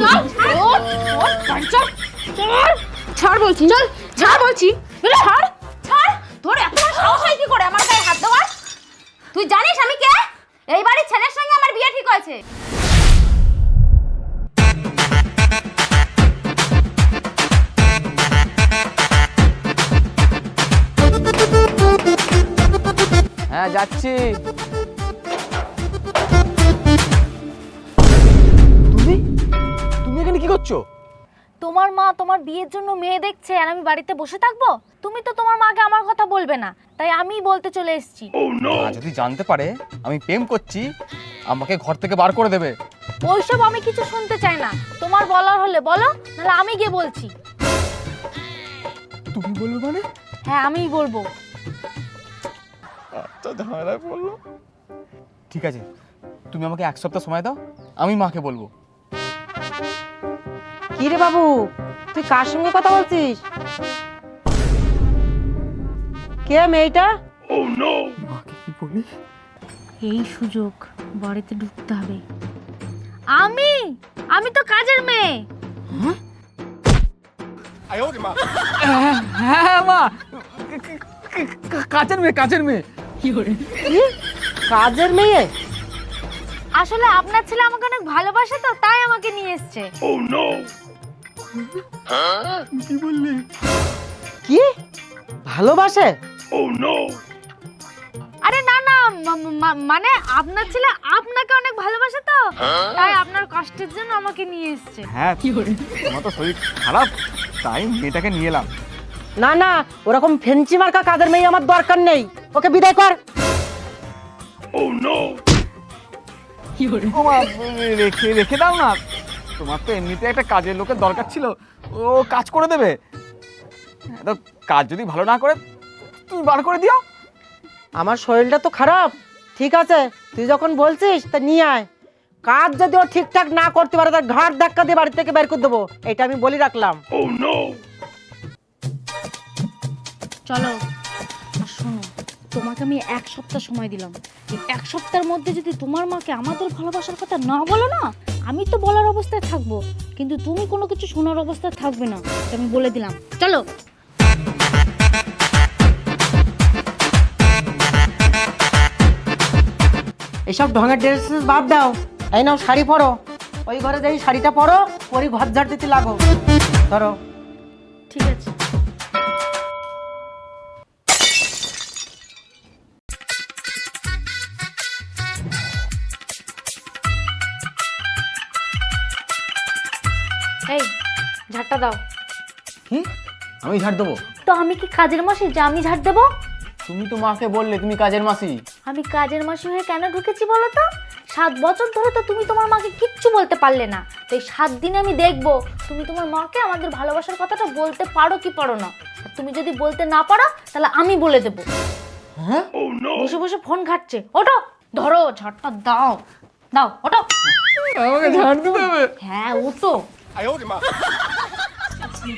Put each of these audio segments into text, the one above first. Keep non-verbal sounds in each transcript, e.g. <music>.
চল ওঠ, ওঠ, বাড়ি চল চল ছাড় বলছি। চল ছাড় বলছি। ছাড়। ছাড়। তোর এত বড় সাহস হয় কি করে? আমার গায়ে হাত দেওয়ার? তুই জানিস আমি কে? এই বাড়ির ছেলের সঙ্গে আমার বিয়ে ঠিক হয়েছে। হ্যাঁ যাচ্ছি। করছ? তোমার মা তোমার বিয়ের জন্য মেয়ে দেখছে আর আমি বাড়িতে বসে থাকব? তুমি তো তোমার মাকে আমার কথা বলবে না। তাই আমিই বলতে চলে এসেছি। মা যদি জানতে পারে আমি প্রেম করছি আমাকে ঘর থেকে বার করে দেবে। ওইসব আমি কিছু শুনতে চাই না। তোমার বলার হলে বলো নাহলে আমি গিয়ে বলছি। তুমি বলবে মানে? হ্যাঁ আমিই বলব। আচ্ছা ঝামেলায় পড়ল ঠিক আছে তুমি আমাকে এক সপ্তাহ সময় দাও আমি মাকে বলব। কি রে বাবু তুই কার সঙ্গে কথা বলছিস? কে মেয়েটা? মাকে কি বলি এই সুযোগ বাড়িতে ঢুকতে হবে। আমি? আমি তো কাজের মেয়ে। হ্যাঁ মা। কাচের মেয়ে কাচের মেয়ে। কি কাজের মেয়ে? আসলে আপনার ছেলে আমাকে অনেক ভালোবাসে তো তাই আমাকে নিয়ে এসছে। কি বললি? কি? ভালোবাসে? আরে না না মা- মা- মানে আপনার ছেলে আপনাকে অনেক ভালোবাসে তো? তাই আপনার কষ্টের জন্য আমাকে নিয়ে এসছে। হ্যাঁ কি বলি তোমার তো শরীর খারাপ তাই মেয়েটাকে নিয়ে এলাম। না না ওরকম ফেঞ্চি মার্কা কাজের মেয়ে আমার দরকার নেই। ওকে বিদায় কর। ও মা, রেখে রেখে দাও না। তোমার তো এমনিতে একটা কাজের লোকের দরকার ছিল। ও কাজ করে দেবে। তো কাজ যদি ভালো না করে তুমি বার করে দিও। আমার শরীরটা তো খারাপ। ঠিক আছে তুই যখন বলছিস তা নিয়ে আয়। কাজ যদি ও ঠিকঠাক না করতে পারে তার ঘাট ধাক্কা দিয়ে বাড়ি থেকে বের করে দেবো। এটা আমি বলি রাখলাম। চলো আর শোনো তোমাকে আমি এক সপ্তাহ সময় দিলাম। এই এক সপ্তাহের মধ্যে যদি তোমার মাকে আমাদের ভালোবাসার কথা না বলো না আমি তো বলার অবস্থায় থাকব কিন্তু তুমি কোনো কিছু শোনার অবস্থায় থাকবে না এটা আমি বলে দিলাম। চলো। এইসব ঢঙের ড্রেস বাদ দাও। এই নাও শাড়ি পরো। ওই ঘরে যাই শাড়িটা পরো ওরই ঘর ঝাড় দিতে লাগো। ধরো। ঠিক আছে। ঝাড়টা দাও। কি আমি ঝাড় দেবো? তো আমি কি কাজের মাসি? যে আমি ঝাড় দেবো? তুমি তো মাকে বললে তুমি কাজের মাসি। আমি কাজের মাসি হয়ে কেন ঢুকেছি বলো তো? সাত বছর ধরে তো তুমি তোমার মাকে কিচ্ছু বলতে পারলে না। তো এই সাত দিনে আমি দেখব তুমি তোমার মাকে আমাদের ভালোবাসার কথাটা বলতে পারো কি পারো না? আর তুমি যদি বলতে না পারো তাহলে আমি বলে দেবো। হ্যাঁ? বসে বসে ফোন ঘাটছে। ওটো ধরো ঝটটা দাও। দাও ওটো আমাকে ঝাড় দিতে হবে হ্যাঁ ওটো <laughs>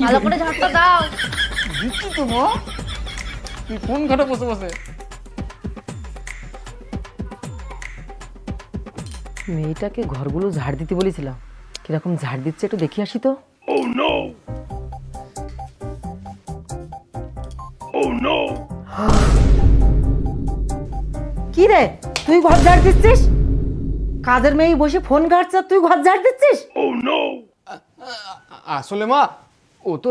ভালো করে ঝটটা দাও। দিচ্ছি তো মা। তুই কোন ঘাটে বসে বসে? মেয়েটাকে ঘরগুলো ঝাড় দিতে বলেছিলাম। কীরকম ঝাড় দিচ্ছে একটু দেখি আসি তো। <laughs> কি রে? তুই ঘর ঝাড় দিচ্ছিস? কাজের মেয়ে বসে ফোন ঘাটছে আর তুই ঘর ঝাড় দিচ্ছিস? আসলে মা ও তো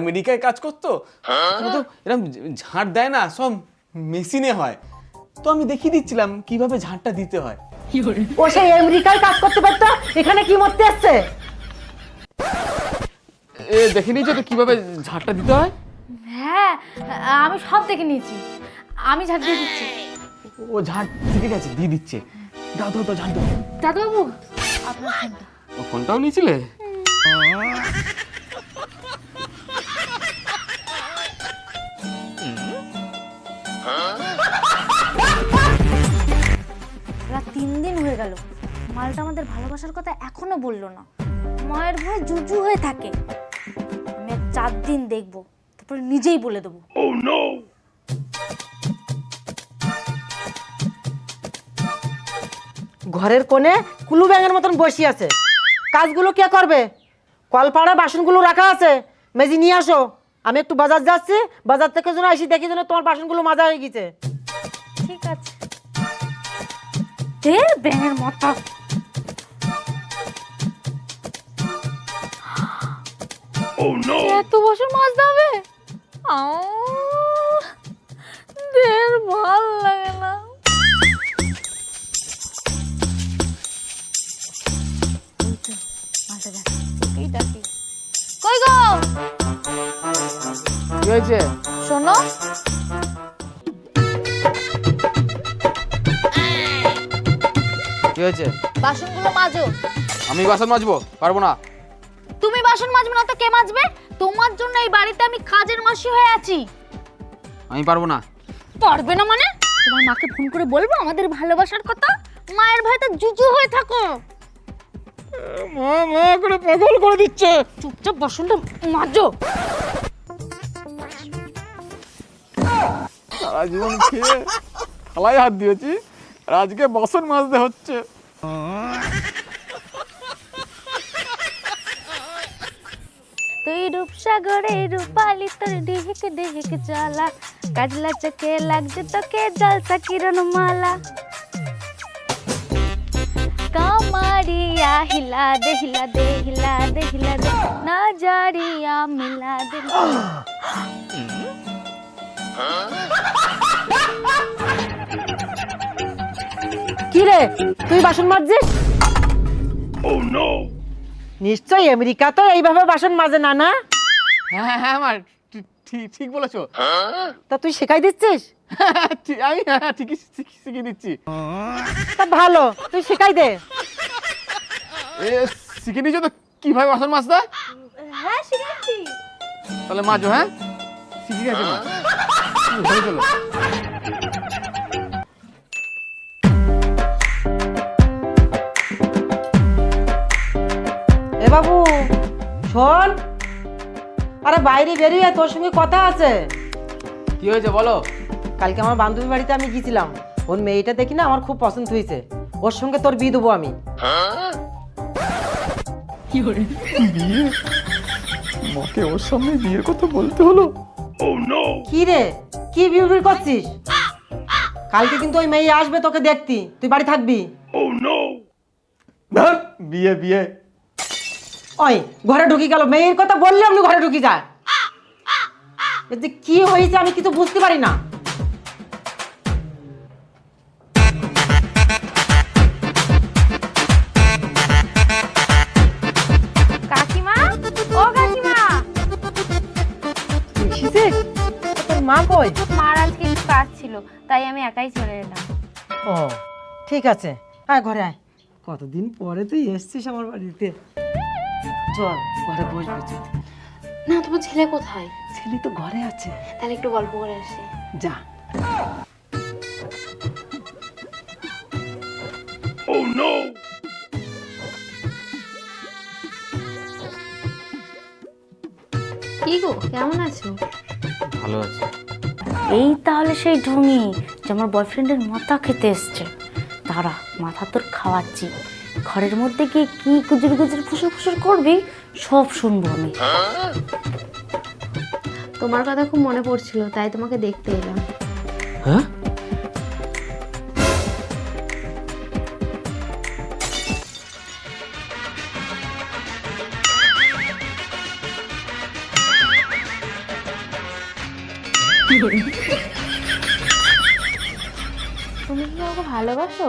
আমেরিকায় কাজ করতো। ওখানে তো এরকম ঝাড় দেয় না সব মেশিনে হয়। তো আমি দেখিয়ে দিচ্ছিলাম কীভাবে ঝাঁটটা দিতে হয়। ও সেই আমেরিকায় কাজ করতে পারতো? এখানে কি মরতে আসছে? এ দেখে নিয়েছো তো কীভাবে ঝাড়টা দিতে হয়? হ্যাঁ আমি সব দেখে নিয়েছি। আমি ঝাড় দিয়ে দিচ্ছি। ও ঝাড় ঠিক আছে দিয়ে দিচ্ছে। দাও দাও দাও ঝাড় দাও দাদাবাবু আপনার ফোনটা। ও ফোনটাও নিয়েছিলে? রাত তিন দিন হয়ে গেল। মালটা আমাদের ভালোবাসার কথা এখনও বলল না। মায়ের ভয়ে জুজু হয়ে থাকে। আমি আর চার দিন দেখব তারপরে নিজেই বলে দেবো। ঘরের কোণে কুলু ব্যাঙের মতন বসে আছে। কাজগুলো কে করবে? কলপাড়া বাসনগুলো রাখা আছে। মেজি নিয়ে আসো। আমি একটু বাজার যাচ্ছি। বাজার থেকে যেন আসি দেখি যেন তোমার বাসনগুলো মাজা হয়ে গেছে। ঠিক আছে। দে ব্যাঙের মাথা এত বছর মাজতে হবে? আহ, হয়েছে শোনো। কি হয়েছে? বাসনগুলো মাজো। আমি বাসন মাজবো পারব না। তুমি বাসন মাজবে না তো কে মাজবে? তোমার জন্য এই বাড়িতে আমি কাজের মাসি হয়ে আছি। আমি পারব না। পারবে না মানে? তোমার মাকে ফোন করে বলব আমাদের ভালোবাসার কথা? মায়ের ভয়তে জুজু হয়ে থাকো। মা মা করে পাগল করে দিচ্ছে। চুপচাপ বাসনটা মাজো। সারা জীবন খেয়ে থালায় হাত দিয়েছি, আর আজকে বাসন মাজতে হচ্ছে। তুই রূপসাগরে রূপালি, তোর ডিহিক ডিহিক জ্বালা। কাজলা চোখে লাগছে তোকে জলসা কিরণ মালা কামারিয়া হিলা দে হিলা দে হিলা দে না জারিয়া মিলা দে কি রে? তুই বাসন মাজছিস? নিশ্চয়ই আমেরিকা তো এইভাবে বাসন মাজে না না? হ্যাঁ হ্যাঁ হ্যাঁ আমার ঠিক ঠিক বলেছ। তা তুই শেখাই দিচ্ছিস? আমি হ্যাঁ ঠিকই শিখ- শিখিয়ে দিচ্ছি। তা ভালো তুই শেখাই দে। এ শিখে নিয়েছো তো কীভাবে বাসন মাজতে? হ্যাঁ শিখেছি। তাহলে মাজো হ্যাঁ? শিখে গেছে চলো এ বাবু শোন। আরে বাইরে বেরিয়ে তোর সঙ্গে কথা আছে। কি হয়েছে বলো? কালকে আমার বান্ধবী বাড়িতে আমি গিয়েছিলাম। ওর মেয়েটা দেখি না আমার খুব পছন্দ হয়েছে। ওর সঙ্গে তোর বিয়ে দেবো আমি। কি বিয়ে? মাকে ওর সামনে বিয়ের কথা বলতে হলো? কি রে? কি বিউটি করছিস? কালকে কিন্তু ওই মেয়ে আসবে তোকে দেখতি। তুই বাড়ি থাকবি? ধর বিয়ে বিয়ে। ওই ঘরে ঢুকি গেল। মেয়ের কথা বললে আপনি ঘরে ঢুকি যায়। এ কি হয়েছে আমি কিছু বুঝতে পারি না। মা কই? মার আজকে একটু কাজ ছিল তাই আমি একাই চলে এলাম। ও ঠিক আছে। আয় ঘরে আয়। কতদিন পরে তুই এসছিস আমার বাড়িতে? চল ঘরে বসবি চল না তোমার ছেলে কোথায়? ছেলে তো ঘরে আছে। তাহলে একটু গল্প করে আসি। যা। কি গো কেমন আছো? ভালো আছে। এই তাহলে সেই ঢঙি যে আমার বয়ফ্রেন্ডের মাথা খেতে এসছে। দাঁড়া মাথা তোর খাওয়াচ্ছি। ঘরের মধ্যে গিয়ে কি গুজুর গুজুর ফুসুর ফুসুর করবি সব শুনব আমি। তোমার কথা খুব মনে পড়ছিল তাই তোমাকে দেখতে এলাম। হ্যাঁ? ভালোবাসো?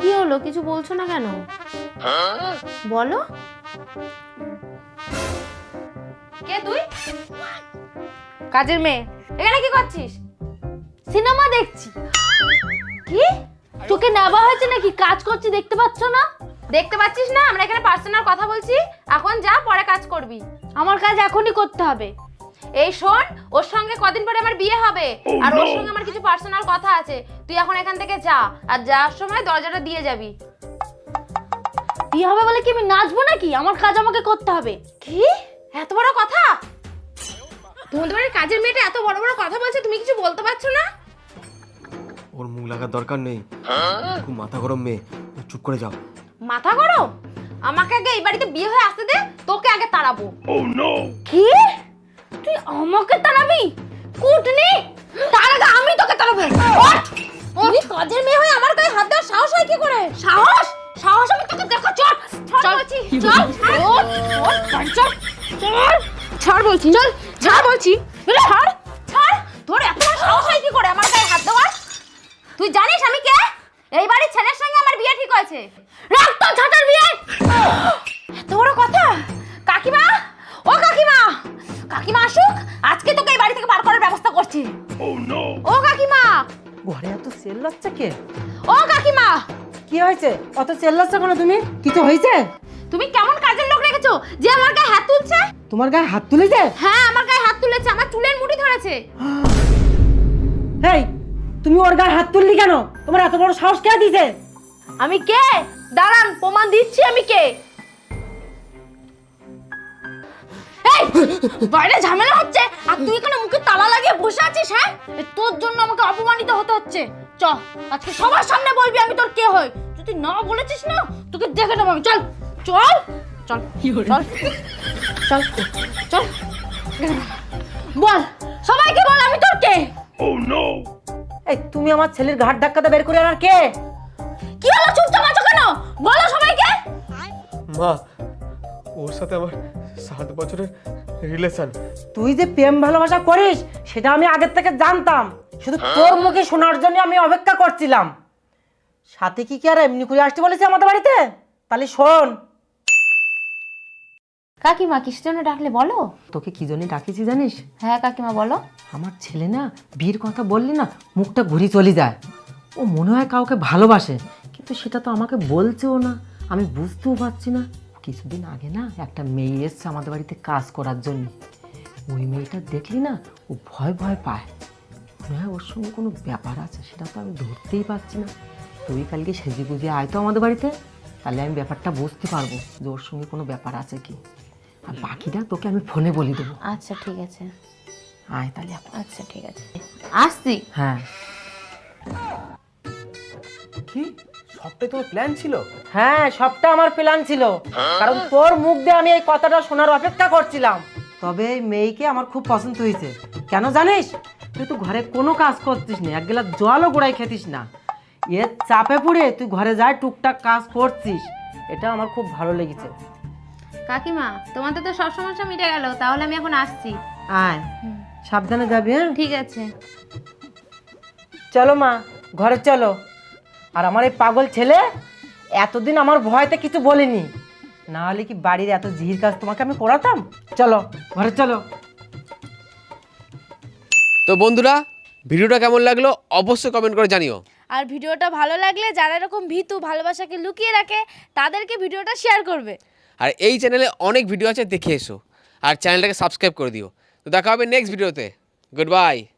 কি হলো? কিছু বলছো না কেন? বলো। কে তুই? কাজের মেয়ে। এখানে কি করছিস? সিনেমা দেখছি। কি? তোকে নেওয়া হয়েছে নাকি? কাজ করছি দেখতে পাচ্ছ না? দেখতে পাচ্ছিস না? আমরা এখানে পার্সোনাল কথা বলছি। এখন যা পরে কাজ করবি। আমার কাজ এখনই করতে হবে। এই শোন ওর সঙ্গে কদিন পরে আমার বিয়ে হবে। আর ওর সঙ্গে আমার কিছু পার্সোনাল কথা আছে। তুই এখন এখান থেকে যা আর যাওয়ার সময় দরজাটা দিয়ে যাবি। বিয়ে হবে বলে কি আমি নাচবো নাকি? আমার কাজ আমাকে করতে হবে। কি? এত বড় কথা? তোমাদের বাড়ির কাজের মেয়েটা এত বড় বড় কথা বলছে তুমি কিছু বলতে পারছ না? ওর মুখ লাগার দরকার নেই। খুব মাথা গরম মেয়ে। চুপ করে যাও। মাথা গরম? আমাকে আগে এই বাড়িতে বিয়ে হয়ে আসতে দে তোকে আগে তাড়াবো। কি? তুই আমাকে তাড়াবি? কুটনি? তার আগে আমি তোকে তাড়াবো। ওঠ! ওঠ! কাজের মেয়ে হয়ে আমার গায়ে হাত দেওয়ার সাহস হয় কি করে? সাহস? সাহস আমি তোকে দেখো চল! চল বলছি চল! ওঠ! ওঠ চল! চল! ছাড় বলছি। চল! ছাড় বলছি। ছাড়। ছাড়! তোর এত সাহস হয় কি করে আমার গায়ে হাত দেওয়ার? তুই জানিস আমি কে? এই বাড়ির ছেলের সঙ্গে আমার বিয়ে ঠিক হয়েছে। ঝাঁটার বিয়ে? এত বড় কথা? কাকিমা? ও কাকিমা! কাকিমা আসুক আজকে তোকে এই বাড়ি থেকে বার করার ব্যবস্থা করছি। ও কাকিমা! ঘরে এত চেল্লাচ্ছে কে? ও কাকিমা! কি হয়েছে? অত চেল্লাচ্ছে কেন তুমি? কিছু হয়েছে? তুমি কেমন কাজের লোক রেখেছো? যে আমার গায়ে হাত তুলছে? তোমার গায়ে হাত তুলেছে? হ্যাঁ আমার গায়ে হাত তুলেছে। আমার চুলের মুঠি ধরেছে। <gasps> হেই তুমি ওর গায়ে হাত তুললি কেন? তোমার এত বড় সাহস কে দিছে আমি কে? দাঁড়ান প্রমাণ দিচ্ছি আমি কে। এই বাইরে ঝামেলা হচ্ছে আর তুই এখানে মুখে তালা লাগিয়ে বসে আছিস হ্যাঁ? এ, তোর জন্য আমাকে অপমানিত হতে হচ্ছে। চ আজকে সবার সামনে বলবি আমি তোর কে হই। যদি না বলেছিস না তোকে দেখে নেব আমি। চল চল চল চল চল চল বল সবাইকে বল আমি তোর কে। এই তুমি আমার ছেলের ঘাট ধাক্কাতে বের করে আনার কে? কি হলো চুপচাপ আছো কেন? বলো সবাইকে। মা ওর সাথে আমার সাত বছরের রিলেশন তুই যে প্রেম ভালোবাসা করিস সেটা আমি আগের থেকে জানতাম। শুধু তোর মুখে শোনার জন্য আমি অপেক্ষা করছিলাম। সাথে কি কি আর এমনি করে আসতে বলেছে আমাদের বাড়িতে? তাহলে শোন। কাকিমা কিসের জন্য ডাকলে বলো। তোকে কি জন্য ডাকিছি জানিস? হ্যাঁ কাকিমা বলো। আমার ছেলে না বিয়ের কথা বললি না মুখটা ঘুরি চলে যায়। ও মনে হয় কাউকে ভালোবাসে। কিন্তু সেটা তো আমাকে বলছেও না। আমি বুঝতেও পারছি না। কিছুদিন আগে না একটা মেয়ে এসছে আমাদের বাড়িতে কাজ করার জন্য। ওই মেয়েটা দেখলি না? ও ভয় ভয় পায়। হ্যাঁ ওর সঙ্গে কোনো ব্যাপার আছে সেটা তো আমি ধরতেই পারছি না। তুই কালকে সেজে গুজে আয় তো আমাদের বাড়িতে। তাহলে আমি ব্যাপারটা বুঝতে পারব যে ওর সঙ্গে কোনো ব্যাপার আছে কি। আর বাকিটা তোকে আমি ফোনে বলে দেবো। আচ্ছা ঠিক আছে। আয় তাহলে আচ্ছা ঠিক আছে। আসছি। হ্যাঁ। কি? সবটাই তোমার প্ল্যান ছিল? হ্যাঁ সবটা আমার প্ল্যান ছিল। কারণ তোর মুখ দিয়ে আমি এই কথাটা শোনার অপেক্ষা করছিলাম। তবে এই মেয়েকে আমার খুব পছন্দ হয়েছে। কেন জানিস? তুই তো ঘরে কোনো কাজ করতিস না এক গেলা জলও গোড়ায় খেতিস না। এর চাপে পড়ে তুই ঘরে যায় টুকটাক কাজ করছিস এটা আমার খুব ভালো লেগেছে। কাকিমা তোমাদের তো সব সমস্যা মিটে গেল তাহলে আমি এখন আসছি। আয়। সাবধানে যাবি হ্যাঁ? ঠিক আছে। চলো মা ঘরে চলো। আর আমার এই পাগল ছেলে এতদিন আমার ভয়তে কিছু বলিনি। না হলে কি বাড়ির এত জিহির কাজ তোমাকে আমি করাতাম? চলো ঘরে চলো। তো বন্ধুরা ভিডিওটা কেমন লাগল অবশ্যই কমেন্ট করে জানিও। আর ভিডিওটা ভালো লাগলে যারা এরকম ভীতু ভালোবাসাকে লুকিয়ে রাখে তাদেরকে ভিডিওটা শেয়ার করবে। আর এই চ্যানেলে অনেক ভিডিও আছে দেখে এসো। আর চ্যানেলটাকে সাবস্ক্রাইব করে দিও। তো দেখা হবে নেক্সট ভিডিওতে গুড বাই